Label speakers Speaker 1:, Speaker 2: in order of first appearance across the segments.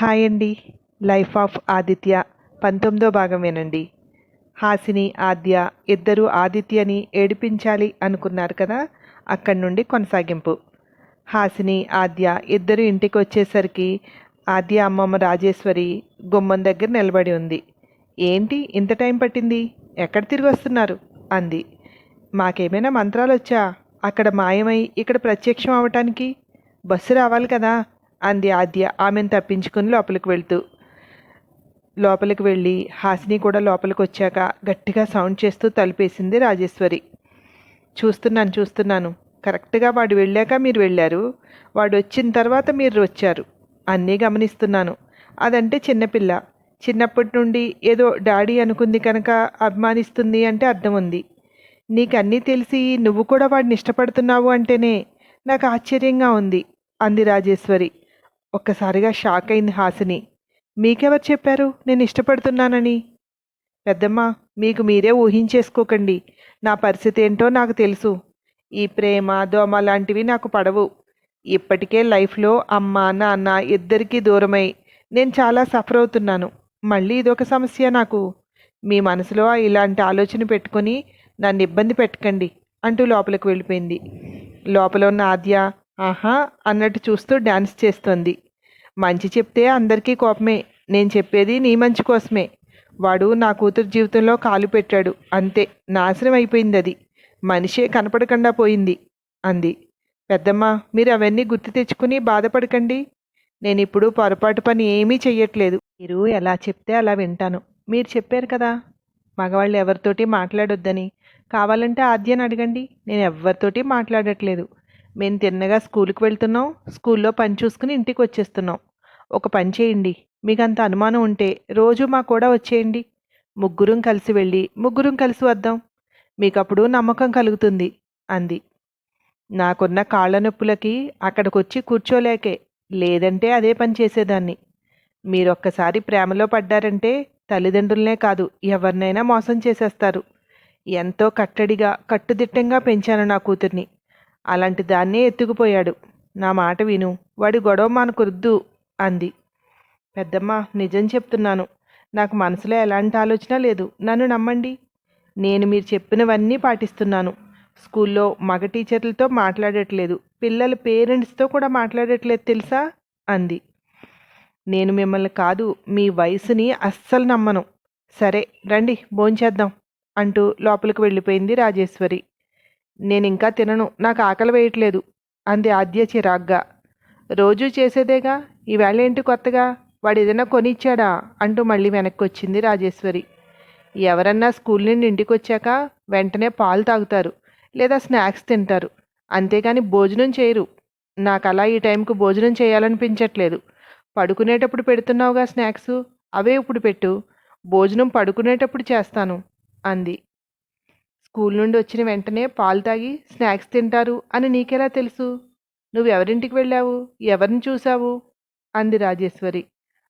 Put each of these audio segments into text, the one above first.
Speaker 1: Hi అండి. Life of Aditya పంతొమ్మిదో భాగం వినండి హాసిని ఆద్య ఇద్దరు ఆదిత్యని ఏడిపించాలి అనుకున్నారు కదా అక్కడి నుండి కొనసాగింపు. హాసిని ఆద్య ఇద్దరు ఇంటికి వచ్చేసరికి ఆద్య అమ్మమ్మ రాజేశ్వరి గుమ్మం దగ్గర నిలబడి ఉంది. ఏంటి ఇంత టైం పట్టింది? ఎక్కడ తిరిగి వస్తున్నారు? అంది. మాకేమైనా మంత్రాలు వచ్చా అక్కడ మాయమై ఇక్కడ ప్రత్యక్షం అవటానికి? బస్సు రావాలి కదా అంది ఆద్య. ఆమెను తప్పించుకుని లోపలికి వెళ్తూ. లోపలికి వెళ్ళి హాసిని కూడా లోపలికి వచ్చాక గట్టిగా సౌండ్ చేస్తూ తలుపేసింది రాజేశ్వరి. చూస్తున్నాను చూస్తున్నాను. కరెక్ట్గా వాడు వెళ్ళాక మీరు వెళ్ళారు. వాడు వచ్చిన తర్వాత మీరు వచ్చారు. అన్నీ గమనిస్తున్నాను. అదంటే చిన్నపిల్ల చిన్నప్పటి నుండి ఏదో డాడీ అనుకుంది కనుక అభిమానిస్తుంది అంటే అర్థం ఉంది. నీకు అన్నీ తెలిసి నువ్వు కూడా వాడిని ఇష్టపడుతున్నావు అంటేనే నాకు ఆశ్చర్యంగా ఉంది అంది రాజేశ్వరి. ఒక్కసారిగా షాక్ అయింది హాసిని. మీకెవరు చెప్పారు? నేను ఇష్టపడుతున్నానని. పెద్దమ్మ మీకు మీరే ఊహించేసుకోకండి. నా పరిస్థితి ఏంటో నాకు తెలుసు. ఈ ప్రేమ దోమ లాంటివి నాకు పడవు. ఇప్పటికే లైఫ్లో అమ్మ నాన్న ఇద్దరికీ దూరమై నేను చాలా సఫర్ అవుతున్నాను. మళ్ళీ ఇదొక సమస్య నాకు. మీ మనసులో ఇలాంటి ఆలోచన పెట్టుకొని నన్ను ఇబ్బంది పెట్టకండి అంటూ లోపలికి వెళ్ళిపోయింది. లోపల ఉన్న ఆద్య ఆహా అన్నట్టు చూస్తూ డ్యాన్స్ చేస్తోంది. మంచి చెప్తే అందరికీ కోపమే. నేను చెప్పేది నీ మంచి కోసమే. వాడు నా కూతురు జీవితంలో కాలు పెట్టాడు. అంతే నాశనం అయిపోయింది అది. మనిషే కనపడకుండా పోయింది అంది. పెద్దమ్మ మీరు అవన్నీ గుర్తు తెచ్చుకుని బాధపడకండి. నేను ఇప్పుడు పొరపాటు పని ఏమీ చెయ్యట్లేదు. మీరు ఎలా చెప్తే అలా వింటాను. మీరు చెప్పారు కదా మగవాళ్ళు ఎవరితోటి మాట్లాడొద్దని. కావాలంటే ఆద్యని అడగండి. నేను ఎవరితోటి మాట్లాడట్లేదు. మేము తిన్నగా స్కూల్కి వెళ్తున్నాం స్కూల్లో పని చూసుకుని ఇంటికి వచ్చేస్తున్నాం. ఒక పని చేయండి మీకు అంత అనుమానం ఉంటే రోజు మా కూడా వచ్చేయండి. ముగ్గురం కలిసి వెళ్ళి ముగ్గురం కలిసి వద్దాం. మీకు అప్పుడు నమ్మకం కలుగుతుంది అంది. నాకున్న కాళ్ళ నొప్పులకి అక్కడికొచ్చి కూర్చోలేకే లేదంటే అదే పని చేసేదాన్ని. మీరొక్కసారి ప్రేమలో పడ్డారంటే తల్లిదండ్రులనే కాదు ఎవరినైనా మోసం చేసేస్తారు. ఎంతో కట్టడిగా కట్టుదిట్టంగా పెంచాను నా కూతుర్ని. అలాంటి దాన్నే ఎత్తుకుపోయాడు. నా మాట విను. వాడి గొడవ మానుకురుద్దు అంది. పెద్దమ్మ నిజం చెప్తున్నాను. నాకు మనసులో ఎలాంటి ఆలోచన లేదు. నన్ను నమ్మండి. నేను మీరు చెప్పినవన్నీ పాటిస్తున్నాను. స్కూల్లో మగ టీచర్లతో మాట్లాడట్లేదు. పిల్లల పేరెంట్స్తో కూడా మాట్లాడట్లేదు తెలుసా? అంది. నేను మిమ్మల్ని కాదు మీ వయసుని అస్సలు నమ్మను. సరే రండి భోంచేద్దాం అంటూ లోపలికి వెళ్ళిపోయింది రాజేశ్వరి. నేను ఇంకా తినను నాకు ఆకలి వేయట్లేదు అంది ఆద్య చిరాగ్గా. రోజూ చేసేదేగా? ఈవేళ ఏంటి కొత్తగా? వాడు ఏదైనా కొనిచ్చాడా? అంటూ మళ్ళీ వెనక్కి వచ్చింది రాజేశ్వరి. ఎవరన్నా స్కూల్ నుండి ఇంటికి వచ్చాక వెంటనే పాలు తాగుతారు లేదా స్నాక్స్ తింటారు. అంతేగాని భోజనం చేయరు. నాకు అలా ఈ టైంకు భోజనం చేయాలనిపించట్లేదు. పడుకునేటప్పుడు పెడుతున్నావుగా స్నాక్స్? అవే ఇప్పుడు పెట్టు. భోజనం పడుకునేటప్పుడు చేస్తాను అంది. స్కూల్ నుండి వచ్చిన వెంటనే పాలు తాగి స్నాక్స్ తింటారు అని నీకెలా తెలుసు? నువ్వెవరింటికి వెళ్ళావు? ఎవరిని చూసావు అంది రాజేశ్వరి.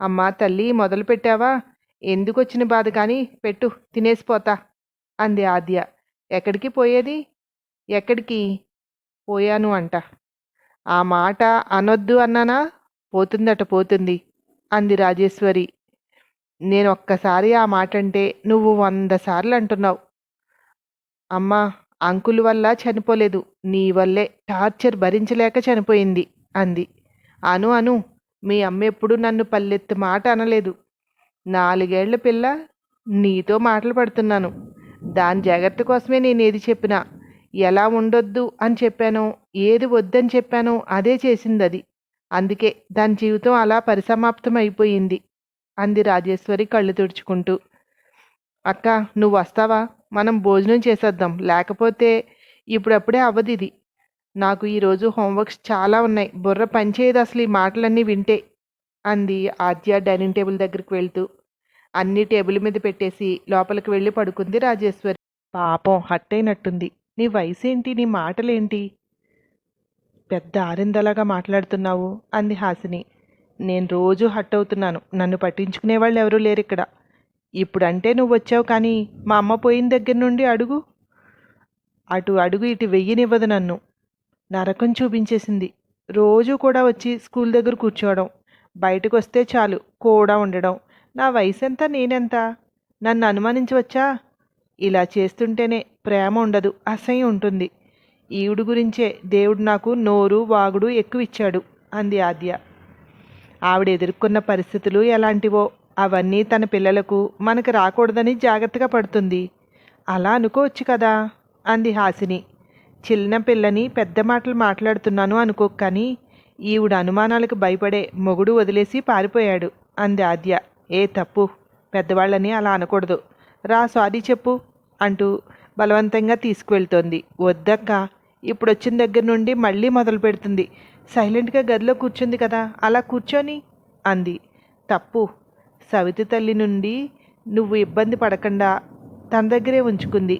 Speaker 1: అమ్మా తల్లి మొదలు పెట్టావా? ఎందుకు వచ్చిన బాధ కానీ పెట్టు తినేసిపోతా అంది ఆద్య. ఎక్కడికి పోయేది? ఎక్కడికి? పోయాను అంట. ఆ మాట అనొద్దు అన్నానా? పోతుందట పోతుంది అంది రాజేశ్వరి. నేను ఒక్కసారి ఆ మాట అంటే నువ్వు వంద సార్లు అంటున్నావు. అమ్మా అంకుల్ వల్ల చనిపోలేదు. నీ వల్లే టార్చర్ భరించలేక చనిపోయింది అంది. అను అను మీ అమ్మ ఎప్పుడు నన్ను పల్లెత్తు మాట అనలేదు. నాలుగేళ్ళ పిల్ల నీతో మాటలు పడుతున్నాను. దాని జాగ్రత్త కోసమే నేను ఏది చెప్పినా. ఎలా ఉండొద్దు అని చెప్పానో ఏది వద్దని చెప్పానో అదే చేసింది అది అందుకే దాని జీవితం అలా పరిసమాప్తం అయిపోయింది అంది రాజేశ్వరి కళ్ళు తుడుచుకుంటూ. అక్క నువ్వు వస్తావా? మనం భోజనం చేసేద్దాం. లేకపోతే ఇప్పుడప్పుడే అవ్వదు ఇది. నాకు ఈరోజు హోంవర్క్స్ చాలా ఉన్నాయి. బుర్ర పనిచేయదు అసలు ఈ మాటలన్నీ వింటే అంది ఆద్య డైనింగ్ టేబుల్ దగ్గరికి వెళ్తూ. అన్ని టేబుల్ మీద పెట్టేసి లోపలికి వెళ్ళి పడుకుంది రాజేశ్వరి. పాపం హట్ అయినట్టుంది నీ వయసు ఏంటి నీ మాటలేంటి? పెద్ద ఆరిందలాగా మాట్లాడుతున్నావు అంది హాసిని. నేను రోజు హట్ అవుతున్నాను. నన్ను పట్టించుకునే వాళ్ళు ఎవరూ లేరు ఇక్కడ ఇప్పుడంటే నువ్వు వచ్చావు కానీ మా అమ్మ పోయిన దగ్గర నుండి అడుగు. అటు అడుగు ఇటు వెయ్యనివ్వదు నన్ను. నరకం చూపించేసింది. రోజు కూడా వచ్చి స్కూల్ దగ్గర కూర్చోవడం. బయటకు వస్తే చాలు కూడా ఉండడం. నా వయసు ఎంత నేనెంత? నన్ను అనుమానించవచ్చా ఇలా చేస్తుంటేనే ప్రేమ ఉండదు అసహ్యం ఉంటుంది. ఈవిడు గురించే దేవుడు నాకు నోరు వాగుడు ఎక్కువ ఇచ్చాడు అంది ఆద్య. ఆవిడ ఎదుర్కొన్న పరిస్థితులు ఎలాంటివో అవన్నీ తన పిల్లలకు మనకు రాకూడదని జాగ్రత్తగా పడుతుంది. అలా అనుకోవచ్చు కదా? అంది హాసిని. చిన్న పిల్లని పెద్ద మాటలు మాట్లాడుతున్నాను అనుకో కానీ ఈవిడ అనుమానాలకు భయపడే మొగుడు వదిలేసి పారిపోయాడు అంది ఆద్య. ఏ తప్పు? పెద్దవాళ్ళని అలా అనకూడదు. రా సారీ చెప్పు అంటూ బలవంతంగా తీసుకువెళ్తోంది. వద్దక్క ఇప్పుడు వచ్చిన దగ్గర నుండి మళ్ళీ మొదలు పెడుతుంది. సైలెంట్గా గదిలో కూర్చుంది కదా అలా కూర్చొని అంది. తప్పు సవితి తల్లి నుండి నువ్వు ఇబ్బంది పడకుండా తన దగ్గరే ఉంచుకుంది.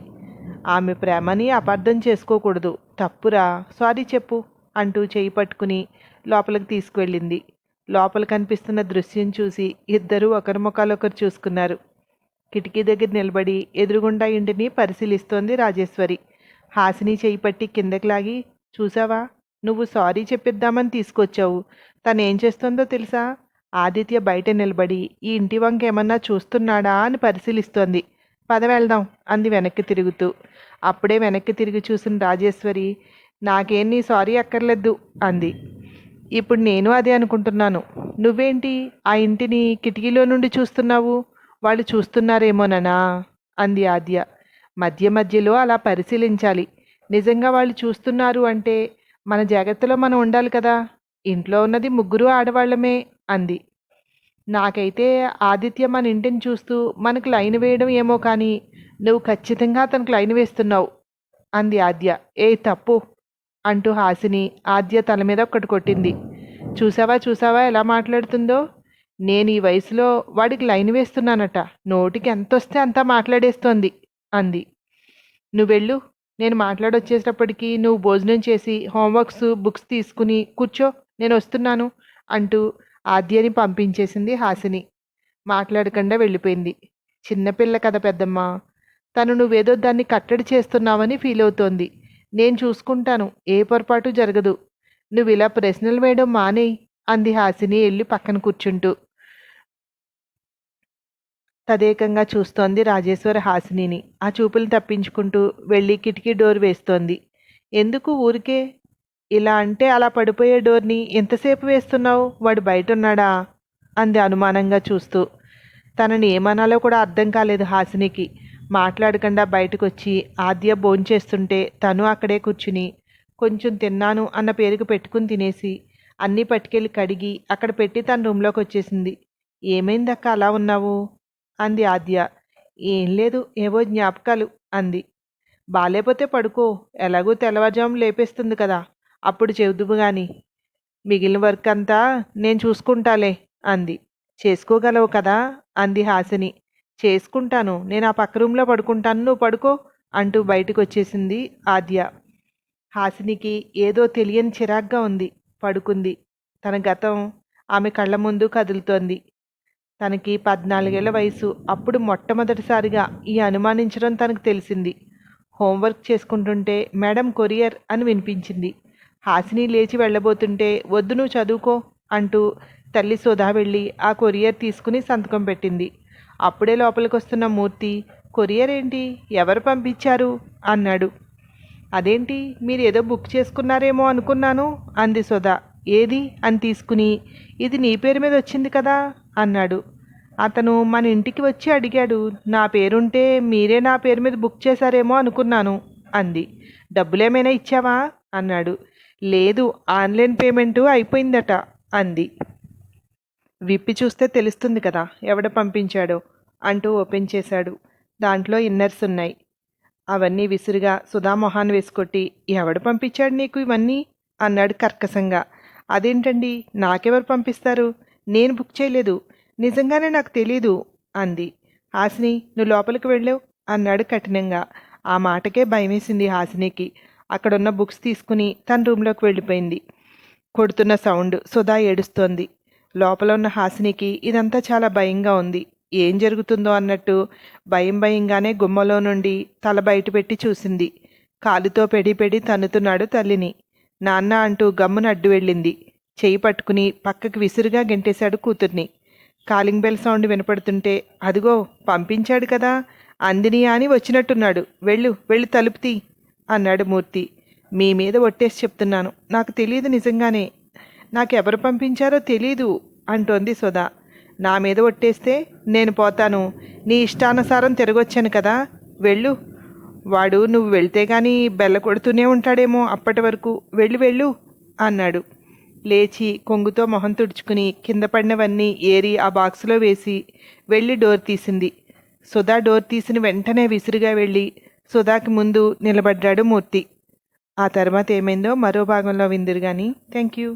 Speaker 1: ఆమె ప్రేమని అపార్థం చేసుకోకూడదు. తప్పురా. సారీ చెప్పు అంటూ చేయి పట్టుకుని లోపలికి తీసుకువెళ్ళింది. లోపల కనిపిస్తున్న దృశ్యం చూసి ఇద్దరూ ఒకరి ముఖాలొకరు చూసుకున్నారు. కిటికీ దగ్గర నిలబడి ఎదురుగుండా ఇంటిని పరిశీలిస్తోంది రాజేశ్వరి. హాసిని చేయి పట్టి కిందకి లాగి చూసావా? నువ్వు సారీ చెప్పిద్దామని తీసుకొచ్చావు. తను ఏం చేస్తుందో తెలుసా? ఆదిత్య బయట నిలబడి ఈ ఇంటి వంక ఏమన్నా చూస్తున్నాడా? అని పరిశీలిస్తోంది. పద వెళ్దాం అంది వెనక్కి తిరుగుతూ. అప్పుడే వెనక్కి తిరిగి చూసిన రాజేశ్వరి నాకేం నీ సారీ అక్కర్లేదు అంది. ఇప్పుడు నేను అదే అనుకుంటున్నాను. నువ్వేంటి? ఆ ఇంటిని కిటికీలో నుండి చూస్తున్నావు? వాళ్ళు చూస్తున్నారేమోననా అంది ఆద్య. మధ్య మధ్యలో అలా పరిశీలించాలి. నిజంగా వాళ్ళు చూస్తున్నారు అంటే మన జాగ్రత్తలో మనం ఉండాలి కదా. ఇంట్లో ఉన్నది ముగ్గురు ఆడవాళ్ళమే. అంది. నాకైతే ఆదిత్య మన ఇంటిని చూస్తూ మనకు లైన్ వేయడం ఏమో కానీ నువ్వు ఖచ్చితంగా తనకు లైన్ వేస్తున్నావు అంది ఆద్య. ఏ తప్పు అంటూ హాసిని ఆద్య తల మీద ఒక్కటి కొట్టింది. చూసావా చూసావా ఎలా మాట్లాడుతుందో? నేను ఈ వయసులో వాడికి లైన్ వేస్తున్నానట. నోటికి ఎంత వస్తే అంత మాట్లాడేస్తోంది అంది. నువ్వెళ్ళు నేను మాట్లాడొచ్చేటప్పటికి నువ్వు భోజనం చేసి హోంవర్క్స్ బుక్స్ తీసుకుని కూర్చో. నేను వస్తున్నాను అంటూ ఆద్యని పంపించేసింది హాసిని. మాట్లాడకుండా వెళ్ళిపోయింది. చిన్నపిల్ల కదా పెద్దమ్మ. తను నువ్వేదో దాన్ని కట్టడి చేస్తున్నావని ఫీల్ అవుతోంది. నేను చూసుకుంటాను. ఏ పొరపాటు జరగదు. నువ్వు ఇలా ప్రశ్నలు వేయడం మానే అంది హాసిని వెళ్ళి పక్కన కూర్చుంటూ. తదేకంగా చూస్తోంది రాజేశ్వర హాసినిని. ఆ చూపులు తప్పించుకుంటూ వెళ్ళి కిటికీ డోర్ వేస్తోంది. ఎందుకు ఊరికే ఇలా అంటే అలా పడిపోయే డోర్ని ఎంతసేపు వేస్తున్నావు? వాడు బయట ఉన్నాడా అంది అనుమానంగా చూస్తూ. తనని ఏమనాలో కూడా అర్థం కాలేదు హాసినికి. మాట్లాడకుండా బయటకు వచ్చి ఆద్య భోంచేస్తుంటే తను అక్కడే కూర్చుని కొంచెం తిన్నాను అన్న పేరుకు పెట్టుకుని తినేసి అన్నీ పట్టుకెళ్ళి కడిగి అక్కడ పెట్టి తన రూమ్లోకి వచ్చేసింది ఏమైందక్క అలా ఉన్నావు? అంది ఆద్య. ఏం లేదు ఏవో జ్ఞాపకాలు అంది. బాలేపోతే పడుకో ఎలాగూ తెల్లవారుజాము లేపేస్తుంది కదా అప్పుడు చెబుదువు గాని మిగిలిన వర్క్ అంతా నేను చూసుకుంటాలే అంది. చేసుకోగలవు కదా అంది హాసిని. చేసుకుంటాను నేను ఆ పక్క రూమ్లో పడుకుంటాను నువ్వు పడుకో అంటూ బయటకు వచ్చేసింది ఆద్య. హాసినికి ఏదో తెలియని చిరాగ్గా ఉంది పడుకుంది. తన గతం ఆమె కళ్ళ ముందు కదులుతోంది. తనకి పద్నాలుగేళ్ళ వయసు అప్పుడు మొట్టమొదటిసారిగా ఈ అనుమానించడం తనకు తెలిసింది. హోంవర్క్ చేసుకుంటుంటే మేడం కొరియర్ అని వినిపించింది. హాసిని లేచి వెళ్ళబోతుంటే వద్దు నువ్వు చదువుకో అంటూ తల్లి సుధా వెళ్ళి ఆ కొరియర్ తీసుకుని సంతకం పెట్టింది. అప్పుడే లోపలికి వస్తున్న మూర్తి కొరియర్ ఏంటి ఎవరు పంపించారు? అన్నాడు. అదేంటి? మీరు ఏదో బుక్ చేసుకున్నారేమో అనుకున్నాను అంది సుధా ఏది? అని తీసుకుని ఇది నీ పేరు మీద వచ్చింది కదా అన్నాడు. అతను మన ఇంటికి వచ్చి అడిగాడు నా పేరుంటే మీరే నా పేరు మీద బుక్ చేశారేమో అనుకున్నాను అంది. డబ్బులేమైనా ఇచ్చావా? అన్నాడు. లేదు ఆన్లైన్ పేమెంటు అయిపోయిందట అంది. విప్పి చూస్తే తెలుస్తుంది కదా ఎవడ పంపించాడో అంటూ ఓపెన్ చేశాడు. దాంట్లో ఇన్నర్స్ ఉన్నాయి. అవన్నీ విసురుగా సుధా మొహాన్ని వేసుకొట్టి ఎవడు పంపించాడు నీకు ఇవన్నీ? అన్నాడు కర్కశంగా. అదేంటండి నాకెవరు పంపిస్తారు? నేను బుక్ చేయలేదు. నిజంగానే నాకు తెలీదు అంది. హాసిని నువ్వు లోపలికి వెళ్ళావు? అన్నాడు కఠినంగా. ఆ మాటకే భయమేసింది హాసినికి. అక్కడున్న బుక్స్ తీసుకుని తన రూమ్లోకి వెళ్ళిపోయింది. కొడుతున్న సౌండ్ సుధా ఏడుస్తోంది. లోపల ఉన్న హాసినికి ఇదంతా చాలా భయంగా ఉంది. ఏం జరుగుతుందో అన్నట్టు భయం భయంగానే గుమ్మలో నుండి తల బయటపెట్టి చూసింది. కాలుతో పెడి పెడి తన్నుతున్నాడు తల్లిని. నాన్న అంటూ గమ్మున అడ్డు వెళ్ళింది. చేయి పట్టుకుని పక్కకి విసురుగా గెంటేశాడు కూతుర్ని. కాలింగ్ బెల్ సౌండ్ వినపడుతుంటే అదిగో పంపించాడు కదా. అందిని అని వచ్చినట్టున్నాడు. వెళ్ళు వెళ్ళి తలుపుతీ అన్నాడు మూర్తి. మీ మీద ఒట్టేసి చెప్తున్నాను. నాకు తెలియదు నిజంగానే. నాకెవరు పంపించారో తెలీదు అంటోంది సుధా. నా మీద ఒట్టేస్తే నేను పోతాను. నీ ఇష్టానుసారం తిరగొచ్చాను కదా. వెళ్ళు. వాడు నువ్వు వెళ్తే కానీ బెల్ల కొడుతూనే ఉంటాడేమో అప్పటి వరకు. వెళ్ళు వెళ్ళు అన్నాడు. లేచి కొంగుతో మొహం తుడుచుకుని కింద పడినవన్నీ ఏరి ఆ బాక్సులో వేసి వెళ్ళి డోర్ తీసింది. సుధా డోర్ తీసిన వెంటనే విసురుగా వెళ్ళి సుధాకి ముందు నిలబడ్డాడు మూర్తి. ఆ తర్వాత ఏమైందో మరో భాగంలో విందురు కానీ థ్యాంక్ యూ